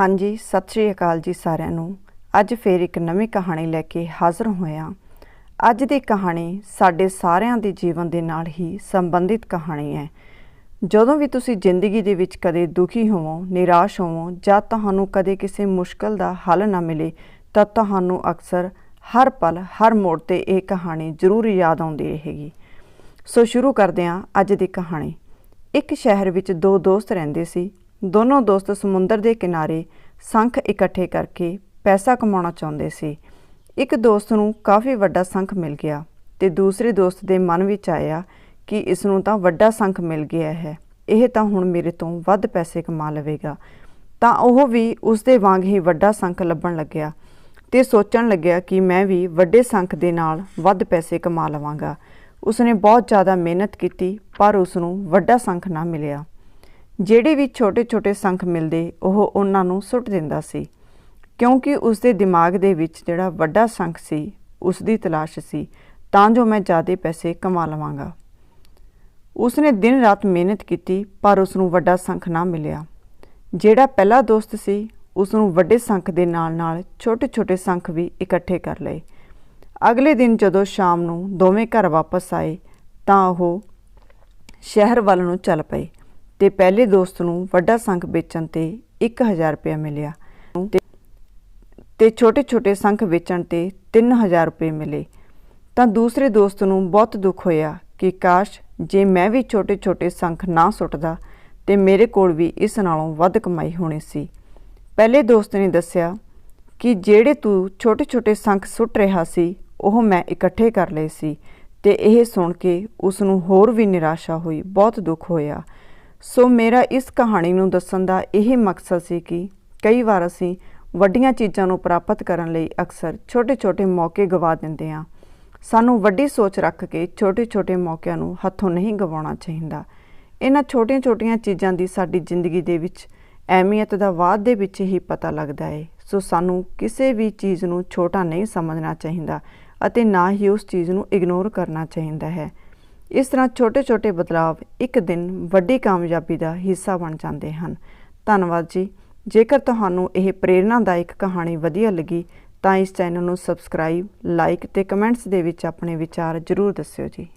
ਹਾਂਜੀ, ਸਤਿ ਸ਼੍ਰੀ ਅਕਾਲ ਜੀ ਸਾਰਿਆਂ ਨੂੰ। ਅੱਜ ਫੇਰ ਇੱਕ ਨਵੀਂ ਕਹਾਣੀ ਲੈ ਕੇ ਹਾਜ਼ਰ ਹੋਇਆ। ਅੱਜ ਦੀ ਕਹਾਣੀ ਸਾਡੇ ਸਾਰਿਆਂ ਦੇ ਜੀਵਨ ਦੇ ਨਾਲ ਹੀ ਸੰਬੰਧਿਤ ਕਹਾਣੀ ਹੈ। ਜਦੋਂ ਵੀ ਤੁਸੀਂ ਜ਼ਿੰਦਗੀ ਦੇ ਵਿੱਚ ਕਦੇ ਦੁਖੀ ਹੋਵੋ, ਨਿਰਾਸ਼ ਹੋਵੋ, ਜਾਂ ਤੁਹਾਨੂੰ ਕਦੇ ਕਿਸੇ ਮੁਸ਼ਕਲ ਦਾ ਹੱਲ ਨਾ ਮਿਲੇ, ਤਾਂ ਤੁਹਾਨੂੰ ਅਕਸਰ ਹਰ ਪਲ, ਹਰ ਮੋੜ ਤੇ ਇਹ ਕਹਾਣੀ ਜ਼ਰੂਰ ਯਾਦ ਆਉਂਦੀ ਰਹੇਗੀ। ਸੋ ਸ਼ੁਰੂ ਕਰਦੇ ਹਾਂ ਅੱਜ ਦੀ ਕਹਾਣੀ। ਇੱਕ ਸ਼ਹਿਰ ਵਿੱਚ ਦੋ ਦੋਸਤ ਰਹਿੰਦੇ ਸੀ। ਦੋਨੋਂ ਦੋਸਤ ਸਮੁੰਦਰ ਦੇ ਕਿਨਾਰੇ ਸੰਖ ਇਕੱਠੇ ਕਰਕੇ ਪੈਸਾ ਕਮਾਉਣਾ ਚਾਹੁੰਦੇ ਸੀ। ਇੱਕ ਦੋਸਤ ਨੂੰ ਕਾਫੀ ਵੱਡਾ ਸੰਖ ਮਿਲ ਗਿਆ ਤੇ ਦੂਸਰੇ ਦੋਸਤ ਦੇ ਮਨ ਵਿੱਚ ਆਇਆ ਕਿ ਇਸ ਨੂੰ ਤਾਂ ਵੱਡਾ ਸੰਖ ਮਿਲ ਗਿਆ ਹੈ। ਇਹ ਤਾਂ ਹੁਣ ਮੇਰੇ ਤੋਂ ਵੱਧ ਪੈਸੇ ਕਮਾ ਲਵੇਗਾ। ਤਾਂ ਉਹ ਵੀ ਉਸ ਦੇ ਵਾਂਗ ਹੀ ਵੱਡਾ ਸੰਖ ਲੱਭਣ ਲੱਗਿਆ ਤੇ ਸੋਚਣ ਲੱਗਿਆ ਕਿ ਮੈਂ ਵੀ ਵੱਡੇ ਸੰਖ ਦੇ ਨਾਲ ਵੱਧ ਪੈਸੇ ਕਮਾ ਲਵਾਂਗਾ। ਉਸਨੇ ਬਹੁਤ ਜ਼ਿਆਦਾ ਮਿਹਨਤ ਕੀਤੀ ਪਰ ਉਸ ਨੂੰ ਵੱਡਾ ਸੰਖ ਨਾ ਮਿਲਿਆ। ਜਿਹੜੇ ਵੀ ਛੋਟੇ-ਛੋਟੇ ਸੰਖ ਮਿਲਦੇ, ਉਹ ਉਹਨਾਂ ਨੂੰ ਸੁੱਟ ਦਿੰਦਾ ਸੀ। ਕਿਉਂਕਿ ਉਸ ਦੇ ਦਿਮਾਗ ਦੇ ਵਿੱਚ ਜਿਹੜਾ ਵੱਡਾ ਸੰਖ ਸੀ ਉਸ ਦੀ ਤਲਾਸ਼ ਸੀ, ਤਾਂ ਜੋ ਮੈਂ ਜ਼ਿਆਦਾ ਪੈਸੇ ਕਮਾ ਲਵਾਂਗਾ। ਉਸਨੇ ਦਿਨ ਰਾਤ ਮਿਹਨਤ ਕੀਤੀ, ਪਰ ਉਸ ਨੂੰ ਵੱਡਾ ਸੰਖ ਨਾ ਮਿਲਿਆ। ਜਿਹੜਾ ਪਹਿਲਾ ਦੋਸਤ ਸੀ ਉਸ ਨੂੰ ਵੱਡੇ ਸੰਖ ਦੇ ਨਾਲ-ਨਾਲ ਛੋਟੇ-ਛੋਟੇ ਸੰਖ ਵੀ ਇਕੱਠੇ ਕਰ ਲਏ। ਅਗਲੇ ਦਿਨ ਜਦੋਂ ਸ਼ਾਮ ਨੂੰ ਦੋਵੇਂ ਘਰ ਵਾਪਸ ਆਏ, ਤਾਂ ਉਹ ਸ਼ਹਿਰ ਵੱਲ ਨੂੰ ਚੱਲ ਪਏ। ਤੇ ਪਹਿਲੇ ਦੋਸਤ ਨੂੰ ਵੱਡਾ ਸੰਖ ਵੇਚਣ ਤੇ 1000 ਰੁਪਏ ਮਿਲਿਆ। ਤੇ- ਛੋਟੇ-ਛੋਟੇ ਸੰਖ ਵੇਚਣ ਤੇ 3000 ਰੁਪਏ ਮਿਲੇ। ਤਾਂ ਦੂਸਰੇ ਦੋਸਤ ਨੂੰ ਬਹੁਤ ਦੁੱਖ ਹੋਇਆ ਕਿ ਕਾਸ਼ ਜੇ ਮੈਂ ਵੀ ਛੋਟੇ-ਛੋਟੇ ਸੰਖ ਨਾ ਸੁੱਟਦਾ, ਤੇ ਮੇਰੇ ਕੋਲ ਵੀ ਇਸ ਨਾਲੋਂ ਵੱਧ ਕਮਾਈ ਹੋਣੀ ਸੀ। ਪਹਿਲੇ ਦੋਸਤ ਨੇ ਦੱਸਿਆ ਕਿ ਜਿਹੜੇ ਤੂੰ ਛੋਟੇ-ਛੋਟੇ ਸੰਖ ਸੁੱਟ ਰਿਹਾ ਸੀ, ਉਹ ਮੈਂ ਇਕੱਠੇ ਕਰ ਲਏ ਸੀ ਤੇ ਇਹ ਸੁਣ ਕੇ ਉਸ ਨੂੰ ਹੋਰ ਵੀ ਨਿਰਾਸ਼ਾ ਹੋਈ, ਬਹੁਤ ਦੁੱਖ ਹੋਇਆ। ਸੋ ਮੇਰਾ ਇਸ ਕਹਾਣੀ ਨੂੰ ਦੱਸਣ ਦਾ ਇਹ ਮਕਸਦ ਸੀ ਕਿ ਕਈ ਵਾਰ ਅਸੀਂ ਵੱਡੀਆਂ ਚੀਜ਼ਾਂ ਨੂੰ ਪ੍ਰਾਪਤ ਕਰਨ ਲਈ ਅਕਸਰ ਛੋਟੇ-ਛੋਟੇ ਮੌਕੇ ਗਵਾ ਦਿੰਦੇ ਹਾਂ। ਸਾਨੂੰ ਵੱਡੀ ਸੋਚ ਰੱਖ ਕੇ ਛੋਟੇ-ਛੋਟੇ ਮੌਕਿਆਂ ਨੂੰ ਹੱਥੋਂ ਨਹੀਂ ਗਵਾਉਣਾ ਚਾਹੀਦਾ। ਇਹਨਾਂ ਛੋਟੀਆਂ-ਛੋਟੀਆਂ ਚੀਜ਼ਾਂ ਦੀ ਸਾਡੀ ਜ਼ਿੰਦਗੀ ਦੇ ਵਿੱਚ ਅਹਿਮੀਅਤ ਦਾ ਵਾਅਦ ਦੇ ਵਿੱਚ ਹੀ ਪਤਾ ਲੱਗਦਾ ਹੈ ਸੋ ਸਾਨੂੰ ਕਿਸੇ ਵੀ ਚੀਜ਼ ਨੂੰ ਛੋਟਾ ਨਹੀਂ ਸਮਝਣਾ ਚਾਹੀਦਾ ਅਤੇ ਨਾ ਹੀ ਉਸ ਚੀਜ਼ ਨੂੰ ਇਗਨੋਰ ਕਰਨਾ ਚਾਹੀਦਾ ਹੈ। ਇਸ ਤਰ੍ਹਾਂ ਛੋਟੇ-ਛੋਟੇ ਬਦਲਾਵ ਇੱਕ ਦਿਨ ਵੱਡੀ ਕਾਮਯਾਬੀ ਦਾ ਹਿੱਸਾ ਬਣ ਜਾਂਦੇ ਹਨ। ਧੰਨਵਾਦ ਜੀ। ਜੇਕਰ ਤੁਹਾਨੂੰ ਇਹ ਪ੍ਰੇਰਨਾਦਾਇਕ ਕਹਾਣੀ ਵਧੀਆ ਲੱਗੀ, ਤਾਂ ਇਸ ਚੈਨਲ ਨੂੰ ਸਬਸਕ੍ਰਾਈਬ, ਲਾਈਕ ਤੇ ਕਮੈਂਟਸ ਦੇ ਵਿੱਚ ਆਪਣੇ ਵਿਚਾਰ ਜ਼ਰੂਰ ਦੱਸਿਓ ਜੀ।